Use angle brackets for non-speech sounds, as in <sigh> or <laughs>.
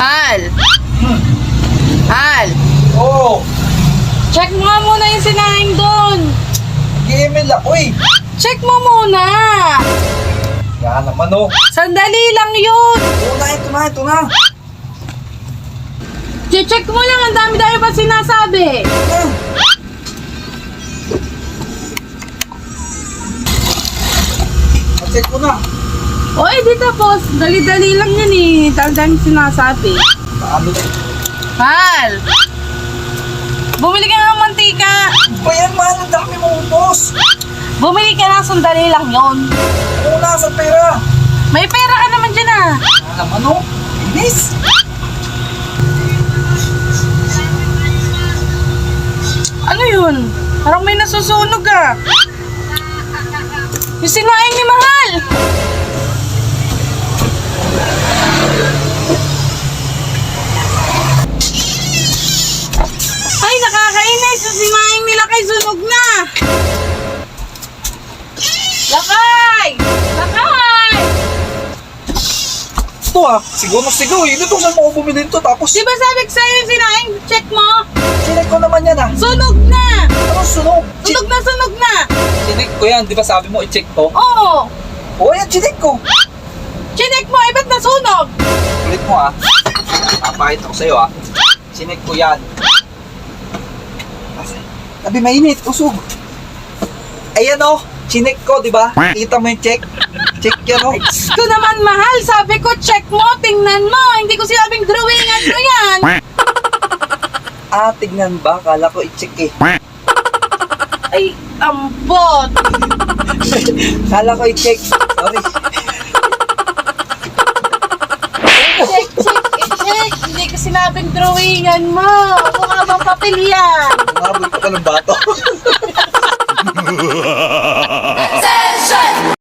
Hal! Hal! Oo. Check mo nga muna yung sinahing doon. Nag-email ako eh. Check mo muna. Yan naman oh. Sandali lang yun. Oo na, ito na, ito na. Check mo lang. Ang dami-dami pa sinasabi. Ah. Check ko na. O eh, di tapos. Dali-dali lang yun eh. Dami-dami sinasabi. Ano na? Hal! Bumili ka ng mantika. Ba yan, man? Ang dami mong boss. Bumili ka ng sandali lang yun. Oo na, sa pera. May pera ka naman dyan ah. Yan naman oh. Inis. Ano yun? Parang may nasusunog ah. Yung sinaing ni Mahal. Yung sinaing nila kay sunog na. Lakay! Lakay! Ito ah. Siguro sigaw eh. Dito saan mo ako bumili nito? Tapos, Di ba sabi ko sa'yo yung sinaing? Check mo. sinek ko naman yan ah. Sunog na. Ano sunog? Sunog na, sunog na. Sinek ko yan. Di ba sabi mo i-check ko? Oo. Oo yan, sinek ko. Chinek mo, eh, ba't nasunog? Ulit mo ah. Papakita ko sa'yo ah. Sinek ko yan. Sabi mainit, usog. Ayan oh, chinek ko, di ba? Kita mo yung check? Check yan oh. Ko naman mahal, sabi ko check mo, tingnan mo. Hindi ko sinabing drawingan mo yan. Ah, tignan ba? Kala ko i-check eh. Ay, ambot. <laughs> Kala ko i-check. Sorry. Check, check, eh, check. Hindi ko sinabing drawingan mo. Mukha bang papel yan. Umabot ka ng bato. <laughs>